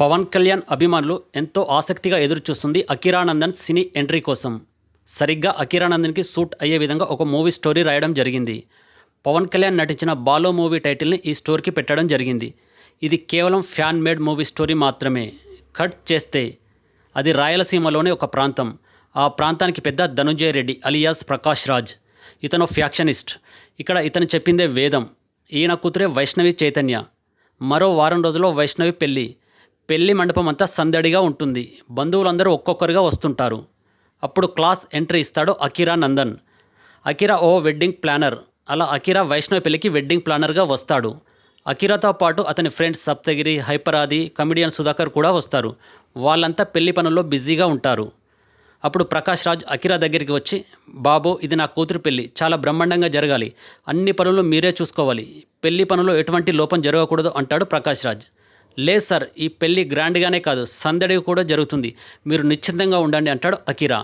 పవన్ కళ్యాణ్ అభిమానులు ఎంతో ఆసక్తిగా ఎదురుచూస్తుంది అకిరానందన్ సినీ ఎంట్రీ కోసం. సరిగ్గా అకిరానందన్కి సూట్ అయ్యే విధంగా ఒక మూవీ స్టోరీ రాయడం జరిగింది. పవన్ కళ్యాణ్ నటించిన బాలో మూవీ టైటిల్ని ఈ స్టోరీకి పెట్టడం జరిగింది. ఇది కేవలం ఫ్యాన్ మేడ్ మూవీ స్టోరీ మాత్రమే. కట్ చేస్తే అది రాయలసీమలోని ఒక ప్రాంతం. ఆ ప్రాంతానికి పెద్ద ధనుంజయ రెడ్డి అలియాస్ ప్రకాష్ రాజ్. ఇతను ఫ్యాక్షనిస్ట్. ఇక్కడ ఇతను చెప్పిందే వేదం. ఈయన కూతురే వైష్ణవి చైతన్య. మరో వారం రోజుల్లో వైష్ణవి పెళ్ళి. పెళ్ళి మండపం అంతా సందడిగా ఉంటుంది. బంధువులందరూ ఒక్కొక్కరుగా వస్తుంటారు. అప్పుడు క్లాస్ ఎంట్రీ ఇస్తాడు అకిరా నందన్. అకిరా ఓ వెడ్డింగ్ ప్లానర్. అలా అకిరా వైష్ణవ పెళ్ళికి వెడ్డింగ్ ప్లానర్గా వస్తాడు. అకిరాతో పాటు అతని ఫ్రెండ్స్ సప్తగిరి హైపరాది కమిడియన్ సుధాకర్ కూడా వస్తారు. వాళ్ళంతా పెళ్ళి పనుల్లో బిజీగా ఉంటారు. అప్పుడు ప్రకాష్ రాజ్ అకిరా దగ్గరికి వచ్చి బాబు ఇది నా కూతురు పెళ్ళి చాలా బ్రహ్మాండంగా జరగాలి. అన్ని పనులు మీరే చూసుకోవాలి. పెళ్ళి పనుల్లో ఎటువంటి లోపం జరగకూడదు అంటాడు ప్రకాష్ రాజ్. లేదు సార్ ఈ పెళ్ళి గ్రాండ్గానే కాదు సందడి కూడా జరుగుతుంది. మీరు నిశ్చింతంగా ఉండండి అంటాడు అకిరా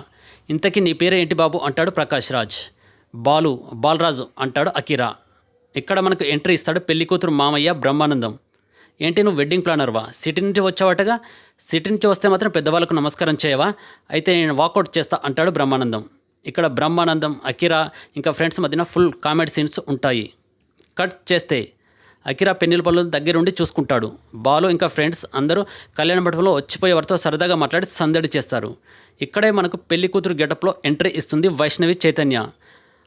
ఇంతకీ నీ పేరే ఏంటి బాబు? అంటాడు ప్రకాష్ రాజ్. బాలు బాలరాజు అంటాడు అకిరా ఇక్కడ మనకు ఎంట్రీ ఇస్తాడు పెళ్ళి కూతురు మామయ్య బ్రహ్మానందం. ఏంటి నువ్వు వెడ్డింగ్ ప్లానర్వా సిటీ నుంచి వచ్చావటగా? సిటీ నుంచి వస్తే మాత్రం పెద్దవాళ్ళకు నమస్కారం చేయవా? అయితే నేను వాకౌట్ చేస్తా అంటాడు బ్రహ్మానందం. ఇక్కడ బ్రహ్మానందం అకిరా ఇంకా ఫ్రెండ్స్ మధ్యన ఫుల్ కామెడీ సీన్స్ ఉంటాయి. కట్ చేస్తే అకిరా పెన్నెల పనులు దగ్గరుండి చూసుకుంటాడు. బాలు ఇంకా ఫ్రెండ్స్ అందరూ కళ్యాణ మండపంలో వచ్చిపోయే వారితో సరదాగా మాట్లాడి సందడి చేస్తారు. ఇక్కడే మనకు పెళ్ళి కూతురు గెటప్లో ఎంట్రీ ఇస్తుంది వైష్ణవి చైతన్య.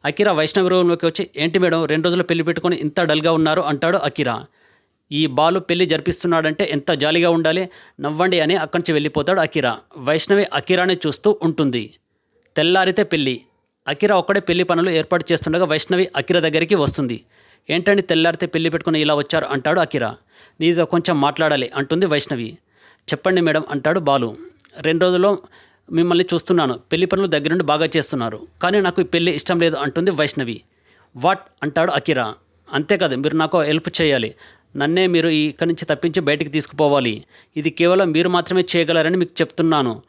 అకిరా వైష్ణవి రూమ్లోకి వచ్చి ఏంటి మేడం రెండు రోజులు పెళ్ళి పెట్టుకొని ఇంత డల్గా ఉన్నారు అంటాడు అకిరా ఈ బాలు పెళ్ళి జరిపిస్తున్నాడంటే ఎంత జాలిగా ఉండాలి? నవ్వండి అని అక్కడి నుంచి వెళ్ళిపోతాడు అకిరా వైష్ణవి అకిరాని చూస్తూ ఉంటుంది. తెల్లారితే పెళ్ళి అకిరా ఒక్కడే పెళ్ళి పనులు ఏర్పాటు చేస్తుండగా వైష్ణవి అకిరా దగ్గరికి వస్తుంది. ఏంటండి తెల్లారితే పెళ్ళి పెట్టుకుని ఇలా వచ్చారు అంటాడు అకిరా నీతో కొంచెం మాట్లాడాలి అంటుంది వైష్ణవి. చెప్పండి మేడం అంటాడు బాలు. రెండు రోజుల్లో మిమ్మల్ని చూస్తున్నాను. పెళ్ళి పనులు దగ్గరుండి బాగా చేస్తున్నారు. కానీ నాకు ఈ పెళ్ళి ఇష్టం లేదు అంటుంది వైష్ణవి. వాట్? అంటాడు అకిరా అంతేకాదు మీరు నాకు హెల్ప్ చేయాలి. నన్నే మీరు ఇక్కడి నుంచి తప్పించి బయటికి తీసుకుపోవాలి. ఇది కేవలం మీరు మాత్రమే చేయగలరని మీకు చెప్తున్నాను.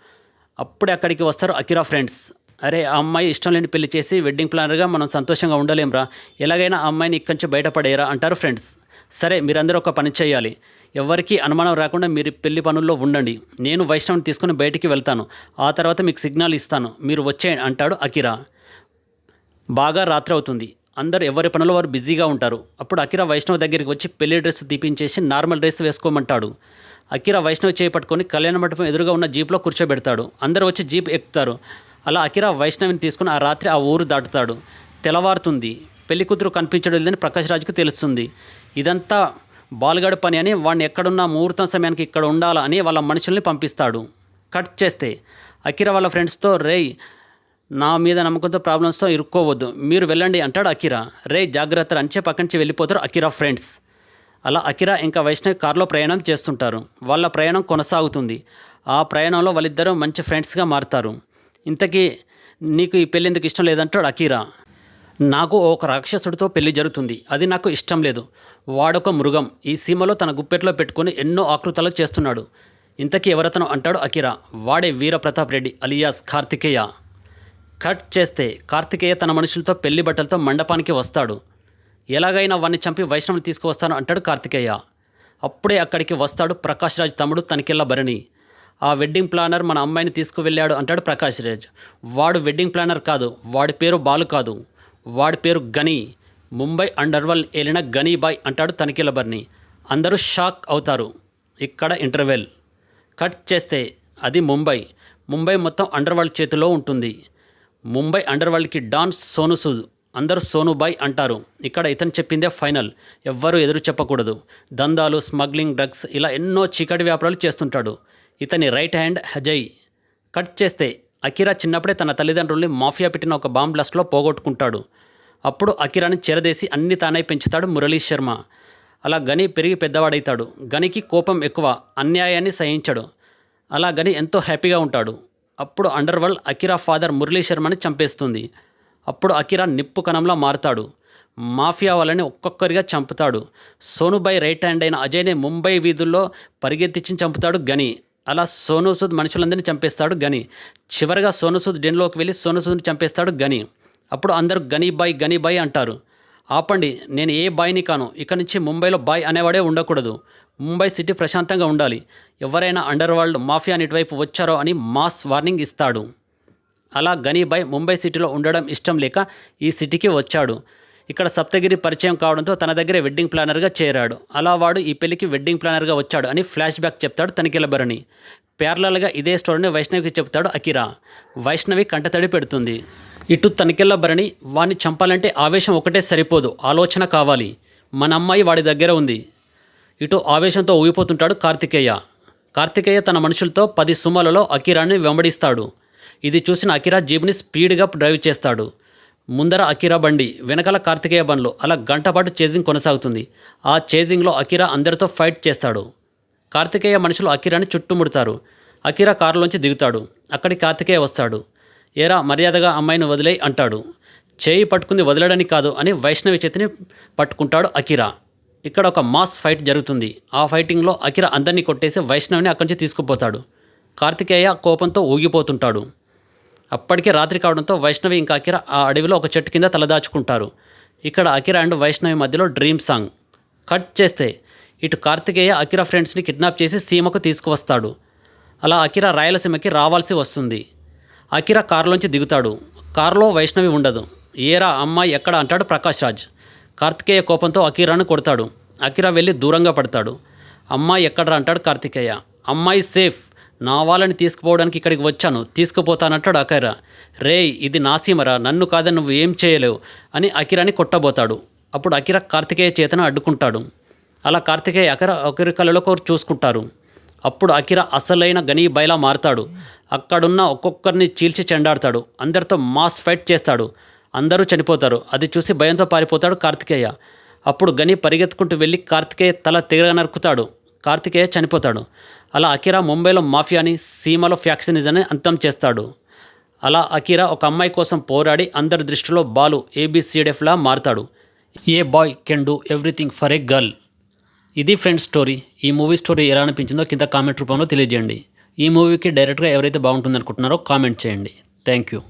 అప్పుడే అక్కడికి వస్తారు అకిరా ఫ్రెండ్స్. అరే ఆ అమ్మాయి ఇష్టం లేని పెళ్ళి చేసి వెడ్డింగ్ ప్లానర్గా మనం సంతోషంగా ఉండలేంరా. ఎలాగైనా ఆ అమ్మాయిని ఇక్కడి నుంచి బయటపడేయరా అంటారు ఫ్రెండ్స్ సరే మీరందరూ ఒక పని చేయాలి. ఎవరికి అనుమానం రాకుండా మీరు పెళ్ళి పనుల్లో ఉండండి. నేను వైష్ణవ్ని తీసుకుని బయటికి వెళ్తాను. ఆ తర్వాత మీకు సిగ్నల్ ఇస్తాను. మీరు వచ్చేయండి అంటాడు అకిరా బాగా రాత్రి అవుతుంది. అందరూ ఎవరి పనులు వారు బిజీగా ఉంటారు. అప్పుడు అకిరా వైష్ణవ్ దగ్గరికి వచ్చి పెళ్ళి డ్రెస్ తీపించేసి నార్మల్ డ్రెస్ వేసుకోమంటాడు. అకిరా వైష్ణవ్ చేపట్టుకొని కళ్యాణ మండపం ఎదురుగా ఉన్న జీప్లో కూర్చోబెడతాడు. అందరూ వచ్చి జీప్ ఎక్కుతారు. అలా అకిరా వైష్ణవిని తీసుకుని ఆ రాత్రి ఆ ఊరు దాటుతాడు. తెల్లవారుతుంది. పెళ్ళి కూతురు కనిపించడం లేదని ప్రకాష్ రాజ్కి తెలుస్తుంది. ఇదంతా బాలుగాడు పని అని వాడిని ఎక్కడున్న ముహూర్తం సమయానికి ఇక్కడ ఉండాలా అని వాళ్ళ మనుషుల్ని పంపిస్తాడు. కట్ చేస్తే అకిరా వాళ్ళ ఫ్రెండ్స్తో రేయ్ నా మీద నమ్మకంతో ప్రాబ్లమ్స్తో ఇరుక్కోవద్దు. మీరు వెళ్ళండి అంటాడు అకిరా. రే జాగ్రత్త అంచే పక్క నుంచి వెళ్ళిపోతారు అకిరా ఫ్రెండ్స్. అలా అకిరా ఇంకా వైష్ణవి కారులో ప్రయాణం చేస్తుంటారు. వాళ్ళ ప్రయాణం కొనసాగుతుంది. ఆ ప్రయాణంలో వాళ్ళిద్దరూ మంచి ఫ్రెండ్స్గా మారుతారు. ఇంతకీ నీకు ఈ పెళ్ళి ఎందుకు ఇష్టం లేదంటాడు అకీరా నాకు ఒక రాక్షసుడితో పెళ్ళి జరుగుతుంది. అది నాకు ఇష్టం లేదు. వాడొక మృగం. ఈ సీమలో తన గుప్పెట్లో పెట్టుకొని ఎన్నో ఆకృతలు చేస్తున్నాడు. ఇంతకీ ఎవరతను అంటాడు అకిరా వాడే వీరప్రతాప్ రెడ్డి అలియాస్ కార్తికేయ. కట్ చేస్తే కార్తికేయ తన మనుషులతో పెళ్ళి బట్టలతో మండపానికి వస్తాడు. ఎలాగైనా వాన్ని చంపి వైష్ణవుని తీసుకువస్తాను అంటాడు కార్తికేయ. అప్పుడే అక్కడికి వస్తాడు ప్రకాష్ రాజ్ తమ్ముడు తనకెళ్ళ భరణి. ఆ వెడ్డింగ్ ప్లానర్ మన అమ్మాయిని తీసుకువెళ్ళాడు అంటాడు ప్రకాష్ రాజ్. వాడు వెడ్డింగ్ ప్లానర్ కాదు వాడి పేరు బాలు కాదు. వాడి పేరు గని ముంబై అండర్వల్ ఏలిన గనీబాయ్ అంటాడు తనిఖీల బర్ని అందరూ షాక్ అవుతారు. ఇక్కడ ఇంటర్వెల్. కట్ చేస్తే అది ముంబై. ముంబై మొత్తం అండర్వరల్డ్ చేతిలో ఉంటుంది. ముంబై అండర్వరల్డ్కి డాన్ సోను సూద్ అందరూ సోనుబాయ్ అంటారు. ఇక్కడ ఇతను చెప్పిందే ఫైనల్. ఎవ్వరూ ఎదురు చెప్పకూడదు. దందాలు స్మగ్లింగ్ డ్రగ్స్ ఇలా ఎన్నో చీకటి వ్యాపారాలు చేస్తుంటాడు. ఇతని రైట్ హ్యాండ్ హజయ్ కట్ చేస్తే అకిరా చిన్నప్పుడే తన తల్లిదండ్రుల్ని మాఫియా పెట్టిన ఒక బాంబ్ బ్లాస్ట్లో పోగొట్టుకుంటాడు. అప్పుడు అకిరాని చెరదేసి అన్ని తానై పెంచుతాడు మురళీ శర్మ. అలా గని పెరిగి పెద్దవాడైతాడు. గనికి కోపం ఎక్కువ అన్యాయాన్ని సహించడు. అలా గని ఎంతో హ్యాపీగా ఉంటాడు. అప్పుడు అండర్వరల్డ్ అకిరా ఫాదర్ మురళీ శర్మని చంపేస్తుంది. అప్పుడు అకిరా నిప్పు కణంలా మారుతాడు. మాఫియా వాళ్ళని ఒక్కొక్కరిగా చంపుతాడు. సోనుబాయ్ రైట్ హ్యాండ్ అయిన అజయ్ని ముంబై వీధుల్లో పరిగెత్తించి చంపుతాడు గని. అలా సోనూసూద్ మనుషులందరినీ చంపేస్తాడు గని. చివరిగా సోనూసూద్ డెన్లోకి వెళ్ళి సోనూసూద్ని చంపేస్తాడు గని. అప్పుడు అందరూ గనీబాయ్ గనీబాయ్ అంటారు. ఆపండి నేను ఏ బాయ్ని కాను. ఇక నుంచి ముంబైలో బాయ్ అనేవాడే ఉండకూడదు. ముంబై సిటీ ప్రశాంతంగా ఉండాలి. ఎవరైనా అండర్ వరల్డ్ మాఫియా ఇటువైపు వచ్చారో అని మాస్ వార్నింగ్ ఇస్తాడు. అలా గనీబాయ్ ముంబై సిటీలో ఉండడం ఇష్టం లేక ఈ సిటీకి వచ్చాడు. ఇక్కడ సప్తగిరి పరిచయం కావడంతో తన దగ్గరే వెడ్డింగ్ ప్లానర్గా చేరాడు. అలా వాడు ఈ పెళ్ళికి వెడ్డింగ్ ప్లానర్గా వచ్చాడు అని ఫ్లాష్ బ్యాక్ చెప్తాడు తనిఖీలబరని ప్యారలల్గా ఇదే స్టోరీని వైష్ణవికి చెప్తాడు అకిరా వైష్ణవి కంటతడి పెడుతుంది. ఇటు తనికెళ్ళ భరణి వాడిని చంపాలంటే ఆవేశం ఒకటే సరిపోదు ఆలోచన కావాలి. మన అమ్మాయి వాడి దగ్గర ఉంది. ఇటు ఆవేశంతో ఊగిపోతుంటాడు కార్తికేయ. కార్తికేయ తన మనుషులతో పది సుమలలో అకిరాని వెంబడిస్తాడు. ఇది చూసిన అకిరా జీబ్ని స్పీడ్గా డ్రైవ్ చేస్తాడు. ముందర అకిరా బండి వెనకాల కార్తికేయ బండ్లు అలా గంటపాటు చేజింగ్ కొనసాగుతుంది. ఆ చేజింగ్లో అకిరా అందరితో ఫైట్ చేస్తాడు. కార్తికేయ మనుషులు అకిరాని చుట్టుముడతారు. అకిరా కారులోంచి దిగుతాడు. అక్కడి కార్తికేయ వస్తాడు. ఏరా మర్యాదగా అమ్మాయిని వదిలేయి అంటాడు. చేయి పట్టుకుంది వదలడానికి కాదు అని వైష్ణవి చేతిని పట్టుకుంటాడు అకిరా ఇక్కడ ఒక మాస్ ఫైట్ జరుగుతుంది. ఆ ఫైటింగ్లో అకిరా అందరినీ కొట్టేసి వైష్ణవిని అక్కడి నుంచి తీసుకుపోతాడు. కార్తికేయ కోపంతో ఊగిపోతుంటాడు. అప్పటికే రాత్రి కావడంతో వైష్ణవి ఇంకా అకిర ఆ అడవిలో ఒక చెట్టు కింద తలదాచుకుంటారు. ఇక్కడ అకిర అండ్ వైష్ణవి మధ్యలో డ్రీమ్ సాంగ్. కట్ చేస్తే ఇటు కార్తికేయ అకిర ఫ్రెండ్స్ని కిడ్నాప్ చేసి సీమకు తీసుకువస్తాడు. అలా అకిర రాయలసీమకి రావాల్సి వస్తుంది. అకిర కారులోంచి దిగుతాడు. కారులో వైష్ణవి ఉండదు. ఏరా అమ్మాయి ఎక్కడ అంటాడు ప్రకాష్ రాజ్. కార్తికేయ కోపంతో అకిరాను కొడతాడు. అకిరా వెళ్ళి దూరంగా పడతాడు. అమ్మాయి ఎక్కడరా అంటాడు కార్తికేయ. అమ్మాయి సేఫ్. నా వాళ్ళని తీసుకుపోవడానికి ఇక్కడికి వచ్చాను. తీసుకుపోతానంటాడు అకిరా రే ఇది నా సీమరా నన్ను కాదని నువ్వు ఏం చేయలేవు అని అకిరాని కొట్టబోతాడు. అప్పుడు అకిర కార్తికేయ చేతను అడ్డుకుంటాడు. అలా కార్తికేయ అకర ఒకరి కళ్ళలో ఒకరు చూసుకుంటారు. అప్పుడు అకిరా అసలైన గనీ బయలా మారుతాడు. అక్కడున్న ఒక్కొక్కరిని చీల్చి చెండాడతాడు. అందరితో మాస్ ఫైట్ చేస్తాడు. అందరూ చనిపోతారు. అది చూసి భయంతో పారిపోతాడు కార్తికేయ. అప్పుడు గని పరిగెత్తుకుంటూ వెళ్ళి కార్తికేయ తల తెగ నరుకుతాడు. కార్తికేయ చనిపోతాడు. అలా అకిరా ముంబైలో మాఫియాని సీమలో ఫ్యాక్సినిజాన్ని అంతం చేస్తాడు. అలా అకిరా ఒక అమ్మాయి కోసం పోరాడి అందరి దృష్టిలో బాలు ఏబిసిడిఎఫ్లా మారుతాడు. A boy can do everything for a girl? ఇది ఫ్రెండ్స్ స్టోరీ. ఈ మూవీ స్టోరీ ఎలా అనిపించిందో కింద కామెంట్ రూపంలో తెలియజేయండి. ఈ మూవీకి డైరెక్ట్గా ఎవరైతే బాగుంటుందనుకుంటున్నారో కామెంట్ చేయండి. Thank you